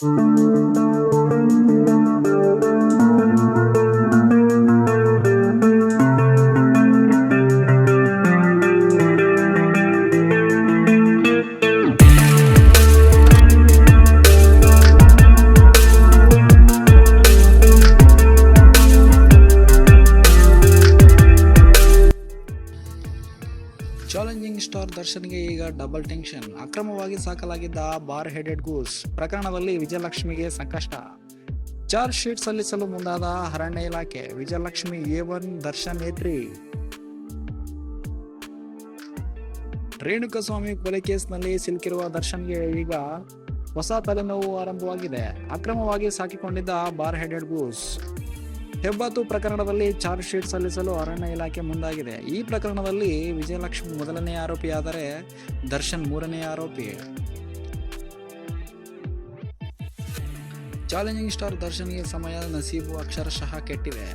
Música challenging star ದರ್ಶನ್ಗೆ ಈಗ double tension. ಅಕ್ರಮವಾಗಿ ಸಾಕಲಾಗಿದ್ದ ಬಾರ್ ಹೆಡೆಡ್ ಗೂಸ್ ಪ್ರಕರಣದಲ್ಲಿ ವಿಜಯಲಕ್ಷ್ಮಿಗೆ ಸಂಕಷ್ಟ. ಚಾರ್ಜ್ ಶೀಟ್ ಸಲ್ಲಿಸಲು ಮುಂದಾದ ಅರಣ್ಯ ಇಲಾಖೆ, ವಿಜಯಲಕ್ಷ್ಮಿ ಎ ಒನ್ ದರ್ಶನ್ ನೇತ್ರಿ ರೇಣುಕಸ್ವಾಮಿ ಕೊಲೆ ಕೇಸ್ನಲ್ಲಿ ಸಿಲುಕಿರುವ ದರ್ಶನ್ಗೆ ಈಗ ಹೊಸ ತಲೆನೋವು ಆರಂಭವಾಗಿದೆ. ಅಕ್ರಮವಾಗಿ ಸಾಕಿಕೊಂಡಿದ್ದ ಬಾರ್ ಹೆಡೆಡ್ ಗೂಸ್ ಹೆಬ್ಬಾತು ಪ್ರಕರಣದಲ್ಲಿ ಚಾರ್ಜ್ ಶೀಟ್ ಸಲ್ಲಿಸಲು ಅರಣ್ಯ ಇಲಾಖೆ ಮುಂದಾಗಿದೆ. ಈ ಪ್ರಕರಣದಲ್ಲಿ ವಿಜಯಲಕ್ಷ್ಮಿ ಮೊದಲನೇ ಆರೋಪಿಯಾದರೆ ದರ್ಶನ್ ಮೂರನೇ ಆರೋಪಿ. ಚಾಲೆಂಜಿಂಗ್ ಸ್ಟಾರ್ ದರ್ಶನ್ಗೆ ಸಮಯ ನಸೀಬು ಅಕ್ಷರಶಃ ಕೆಟ್ಟಿದೆ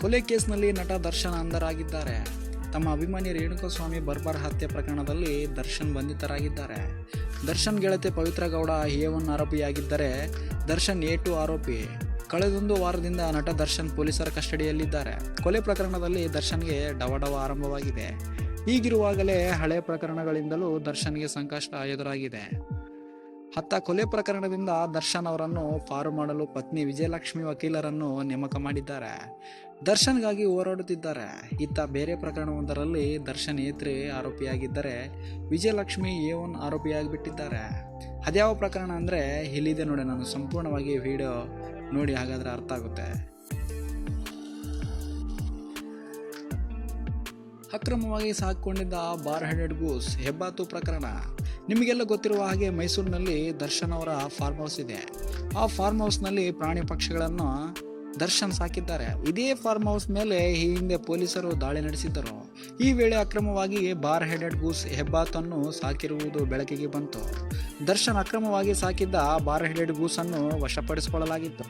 ಕೊಲೆ ಕೇಸ್ನಲ್ಲಿ ನಟ ದರ್ಶನ್ ಅಂಧರಾಗಿದ್ದಾರೆ. ತಮ್ಮ ಅಭಿಮಾನಿ ರೇಣುಕಸ್ವಾಮಿ ಬರ್ಬರ್ ಹತ್ಯೆ ಪ್ರಕರಣದಲ್ಲಿ ದರ್ಶನ್ ಬಂಧಿತರಾಗಿದ್ದಾರೆ. ದರ್ಶನ್ ಗೆಳತಿ ಪವಿತ್ರ ಗೌಡ ಎ ಒನ್ ಆರೋಪಿಯಾಗಿದ್ದರೆ ದರ್ಶನ್ ಎ ಟು ಆರೋಪಿ. ಕಳೆದೊಂದು ವಾರದಿಂದ ನಟ ದರ್ಶನ್ ಪೊಲೀಸರ ಕಸ್ಟಡಿಯಲ್ಲಿದ್ದಾರೆ. ಕೊಲೆ ಪ್ರಕರಣದಲ್ಲಿ ದರ್ಶನ್ಗೆ ಡವಡವ ಆರಂಭವಾಗಿದೆ. ಹೀಗಿರುವಾಗಲೇ ಹಳೆ ಪ್ರಕರಣಗಳಿಂದಲೂ ದರ್ಶನ್ಗೆ ಸಂಕಷ್ಟ ಎದುರಾಗಿದೆ. ಹತ್ತ ಕೊಲೆ ಪ್ರಕರಣದಿಂದ ದರ್ಶನ್ ಅವರನ್ನು ಪಾರು ಮಾಡಲು ಪತ್ನಿ ವಿಜಯಲಕ್ಷ್ಮಿ ವಕೀಲರನ್ನು ನೇಮಕ ಮಾಡಿದ್ದಾರೆ. ದರ್ಶನ್ಗಾಗಿ ಹೋರಾಡುತ್ತಿದ್ದಾರೆ. ಇತ್ತ ಬೇರೆ ಪ್ರಕರಣವೊಂದರಲ್ಲಿ ದರ್ಶನ್ ಏತ್ರಿ ಆರೋಪಿಯಾಗಿದ್ದರೆ ವಿಜಯಲಕ್ಷ್ಮಿ ಎ ಒನ್ ಆರೋಪಿಯಾಗಿಬಿಟ್ಟಿದ್ದಾರೆ. ಅದ್ಯಾವ ಪ್ರಕರಣ ಅಂದರೆ ಇಲ್ಲಿದೆ ನೋಡಿ, ನಾನು ಸಂಪೂರ್ಣವಾಗಿ ವಿಡಿಯೋ ನೋಡಿ ಹಾಗಾದರೆ ಅರ್ಥ ಆಗುತ್ತೆ. ಅಕ್ರಮವಾಗಿ ಸಾಕೊಂಡಿದ್ದ ಬಾರ್ ಹೆಡೆಡ್ ಗೂಸ್ ಹೆಬ್ಬಾತು ಪ್ರಕರಣ. ನಿಮಗೆಲ್ಲ ಗೊತ್ತಿರುವ ಹಾಗೆ ಮೈಸೂರಿನಲ್ಲಿ ದರ್ಶನ್ ಅವರ ಫಾರ್ಮ್ ಹೌಸ್ ಇದೆ. ಆ ಫಾರ್ಮ್ ಹೌಸ್ನಲ್ಲಿ ಪ್ರಾಣಿ ಪಕ್ಷಿಗಳನ್ನು ದರ್ಶನ್ ಸಾಕಿದ್ದಾರೆ. ಇದೇ ಫಾರ್ಮ್ ಹೌಸ್ ಮೇಲೆ ಈ ಹಿಂದೆ ಪೊಲೀಸರು ದಾಳಿ ನಡೆಸಿದ್ದರು. ಈ ವೇಳೆ ಅಕ್ರಮವಾಗಿ ಬಾರ್ ಹೆಡೆಡ್ ಗೂಸ್ ಹೆಬ್ಬಾತನ್ನು ಸಾಕಿರುವುದು ಬೆಳಕಿಗೆ ಬಂತು. ದರ್ಶನ್ ಅಕ್ರಮವಾಗಿ ಸಾಕಿದ್ದ ಬಾರ್ ಹೆಡೆಡ್ ಗೂಸನ್ನು ವಶಪಡಿಸಿಕೊಳ್ಳಲಾಗಿತ್ತು.